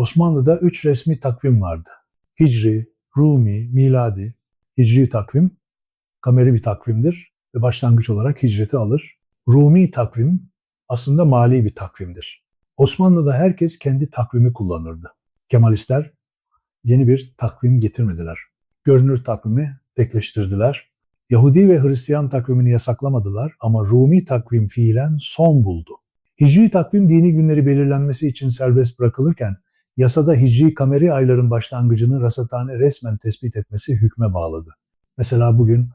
Osmanlı'da üç resmi takvim vardı. Hicri, Rumi, Miladi. Hicri takvim kameri bir takvimdir ve başlangıç olarak hicreti alır. Rumi takvim aslında mali bir takvimdir. Osmanlı'da herkes kendi takvimi kullanırdı. Kemalistler yeni bir takvim getirmediler. Görünür takvimi tekleştirdiler. Yahudi ve Hristiyan takvimini yasaklamadılar ama Rumi takvim fiilen son buldu. Hicri takvim dini günleri belirlenmesi için serbest bırakılırken yasada hicri kameri ayların başlangıcını rasathane resmen tespit etmesi hükme bağladı. Mesela bugün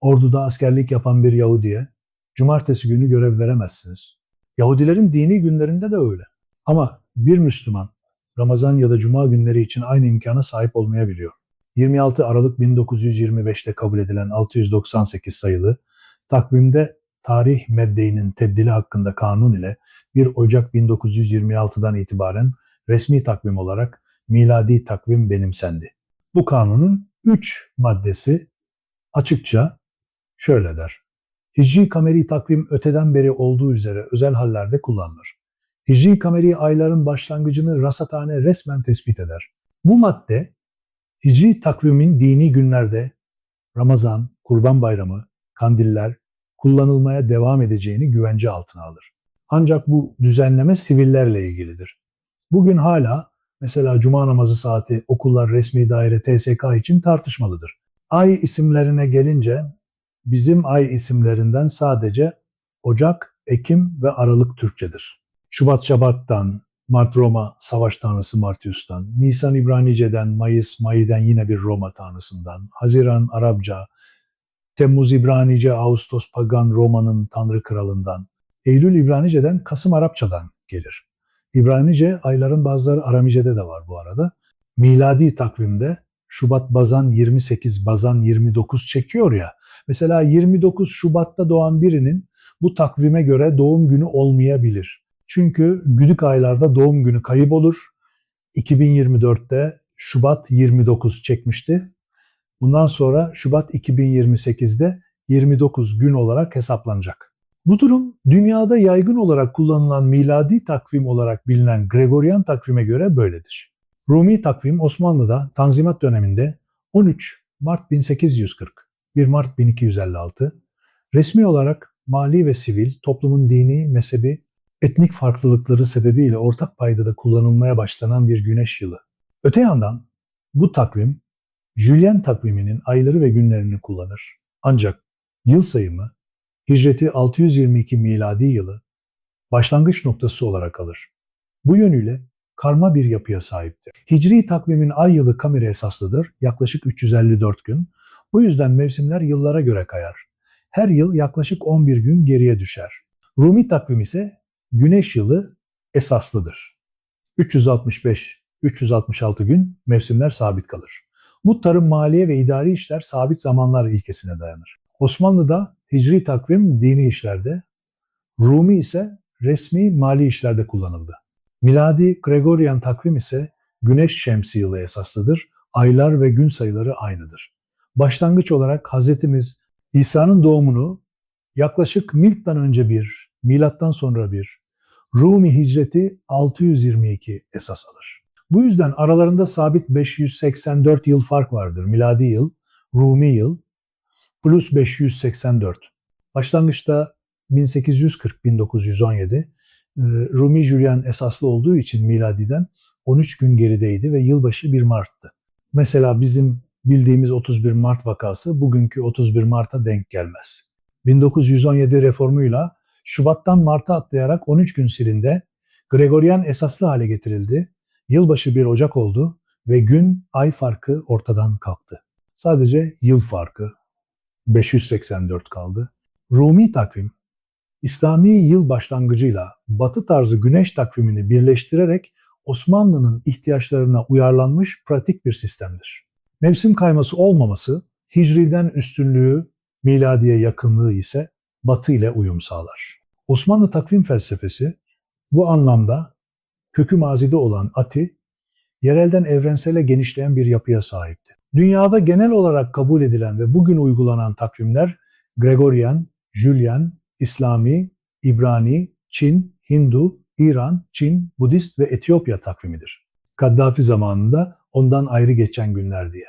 orduda askerlik yapan bir Yahudiye cumartesi günü görev veremezsiniz. Yahudilerin dini günlerinde de öyle. Ama bir Müslüman Ramazan ya da Cuma günleri için aynı imkana sahip olmayabiliyor. 26 Aralık 1925'te kabul edilen 698 sayılı takvimde tarih meddeğinin tebdili hakkında kanun ile 1 Ocak 1926'dan itibaren resmi takvim olarak miladi takvim benimsendi. Bu kanunun 3 maddesi açıkça şöyle der. Hicri kameri takvim öteden beri olduğu üzere özel hallerde kullanılır. Hicri kameri ayların başlangıcını rasathane resmen tespit eder. Bu madde Hicri takvimin dini günlerde Ramazan, Kurban Bayramı, kandiller kullanılmaya devam edeceğini güvence altına alır. Ancak bu düzenleme sivillerle ilgilidir. Bugün hala mesela cuma namazı saati okullar resmi daire TSK için tartışmalıdır. Ay isimlerine gelince bizim ay isimlerinden sadece Ocak, Ekim ve Aralık Türkçedir. Şubat Şabat'tan, Mart Roma savaş tanrısı Martius'tan, Nisan İbranice'den, Mayıs Mayı'den yine bir Roma tanrısından, Haziran Arapça, Temmuz İbranice, Ağustos Pagan Roma'nın tanrı kralından, Eylül İbranice'den, Kasım Arapçadan gelir. İbranice ayların bazıları Aramice'de de var bu arada. Miladi takvimde Şubat bazan 28, bazan 29 çekiyor ya. Mesela 29 Şubat'ta doğan birinin bu takvime göre doğum günü olmayabilir. Çünkü güdük aylarda doğum günü kayıp olur. 2024'te Şubat 29 çekmişti. Bundan sonra Şubat 2028'de 29 gün olarak hesaplanacak. Bu durum dünyada yaygın olarak kullanılan miladi takvim olarak bilinen Gregorian takvime göre böyledir. Rumi takvim Osmanlı'da Tanzimat döneminde 13 Mart 1840, 1 Mart 1256, resmi olarak mali ve sivil, toplumun dini, mezhebi, etnik farklılıkları sebebiyle ortak paydada kullanılmaya başlanan bir güneş yılı. Öte yandan bu takvim Julian takviminin ayları ve günlerini kullanır. Ancak yıl sayımı Hicreti 622 miladi yılı başlangıç noktası olarak alır. Bu yönüyle karma bir yapıya sahiptir. Hicri takvimin ay yılı kamera esaslıdır, yaklaşık 354 gün. Bu yüzden mevsimler yıllara göre kayar. Her yıl yaklaşık 11 gün geriye düşer. Rumi takvim ise güneş yılı esaslıdır. 365-366 gün mevsimler sabit kalır. Bu tarım, maliye ve idari işler sabit zamanlar ilkesine dayanır. Osmanlı'da hicri takvim dini işlerde, Rumi ise resmi mali işlerde kullanıldı. Miladi Gregorian takvim ise güneş şemsi yılı esaslıdır. Aylar ve gün sayıları aynıdır. Başlangıç olarak Hazretimiz İsa'nın doğumunu yaklaşık Milt'ten önce bir, Milattan sonra bir, Rumi hicreti 622 esas alır. Bu yüzden aralarında sabit 584 yıl fark vardır. Miladi yıl, Rumi yıl plus 584. Başlangıçta 1840-1917 e, Rumi Julian esaslı olduğu için miladiden 13 gün gerideydi ve yılbaşı 1 Mart'tı. Mesela bizim bildiğimiz 31 Mart vakası bugünkü 31 Mart'a denk gelmez. 1917 reformuyla Şubat'tan Mart'a atlayarak 13 gün silinde Gregorian esaslı hale getirildi. Yılbaşı 1 Ocak oldu ve gün ay farkı ortadan kalktı. Sadece yıl farkı 584 kaldı. Rumi takvim İslami yıl başlangıcıyla Batı tarzı güneş takvimini birleştirerek Osmanlı'nın ihtiyaçlarına uyarlanmış pratik bir sistemdir. Mevsim kayması olmaması, Hicri'den üstünlüğü, miladiye yakınlığı ise Batı ile uyum sağlar. Osmanlı takvim felsefesi bu anlamda kökü mazide olan Ati, yerelden evrensele genişleyen bir yapıya sahipti. Dünyada genel olarak kabul edilen ve bugün uygulanan takvimler Gregorian, Julian, İslami, İbrani, Çin, Hindu, İran, Çin, Budist ve Etiyopya takvimidir. Kaddafi zamanında ondan ayrı geçen günler diye.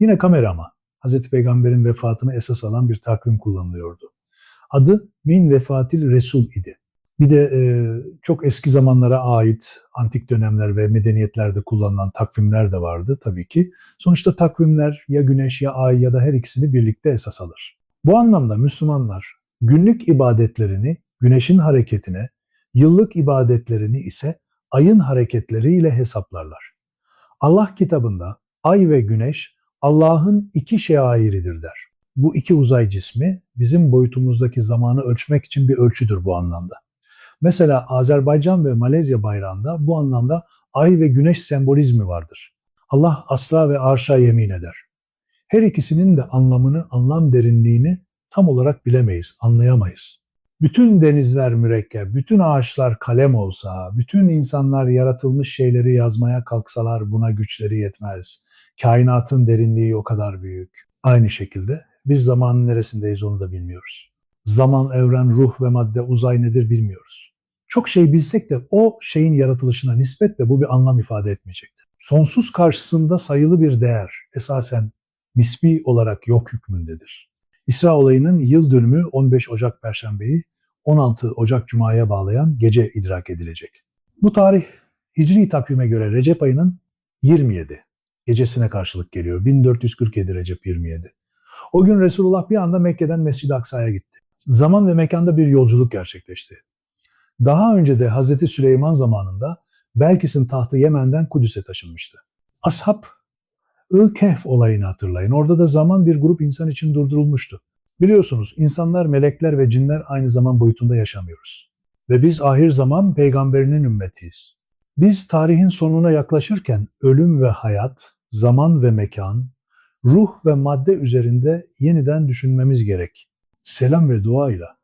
Yine kamera ama Hz. Peygamber'in vefatını esas alan bir takvim kullanılıyordu. Adı Min Vefatil Resul idi. Bir de e, çok eski zamanlara ait antik dönemler ve medeniyetlerde kullanılan takvimler de vardı tabii ki. Sonuçta takvimler ya güneş ya ay ya da her ikisini birlikte esas alır. Bu anlamda Müslümanlar günlük ibadetlerini güneşin hareketine, yıllık ibadetlerini ise ayın hareketleriyle hesaplarlar. Allah kitabında ay ve güneş Allah'ın iki şairidir der. Bu iki uzay cismi bizim boyutumuzdaki zamanı ölçmek için bir ölçüdür bu anlamda. Mesela Azerbaycan ve Malezya bayrağında bu anlamda ay ve güneş sembolizmi vardır. Allah asra ve arşa yemin eder. Her ikisinin de anlamını, anlam derinliğini tam olarak bilemeyiz, anlayamayız. Bütün denizler mürekkep, bütün ağaçlar kalem olsa, bütün insanlar yaratılmış şeyleri yazmaya kalksalar buna güçleri yetmez. Kainatın derinliği o kadar büyük. Aynı şekilde biz zamanın neresindeyiz onu da bilmiyoruz. Zaman, evren, ruh ve madde, uzay nedir bilmiyoruz. Çok şey bilsek de o şeyin yaratılışına nispetle bu bir anlam ifade etmeyecektir. Sonsuz karşısında sayılı bir değer esasen nispi olarak yok hükmündedir. İsra olayının yıl dönümü 15 Ocak Perşembeyi 16 Ocak Cuma'ya bağlayan gece idrak edilecek. Bu tarih Hicri takvime göre Recep ayının 27 gecesine karşılık geliyor. 1447 Recep 27. O gün Resulullah bir anda Mekke'den Mescid-i Aksa'ya gitti. Zaman ve mekanda bir yolculuk gerçekleşti. Daha önce de Hazreti Süleyman zamanında Belkis'in tahtı Yemen'den Kudüs'e taşınmıştı. Ashab Kehf olayını hatırlayın. Orada da zaman bir grup insan için durdurulmuştu. Biliyorsunuz insanlar, melekler ve cinler aynı zaman boyutunda yaşamıyoruz. Ve biz ahir zaman peygamberinin ümmetiyiz. Biz tarihin sonuna yaklaşırken ölüm ve hayat, zaman ve mekan, ruh ve madde üzerinde yeniden düşünmemiz gerek. Selam ve duayla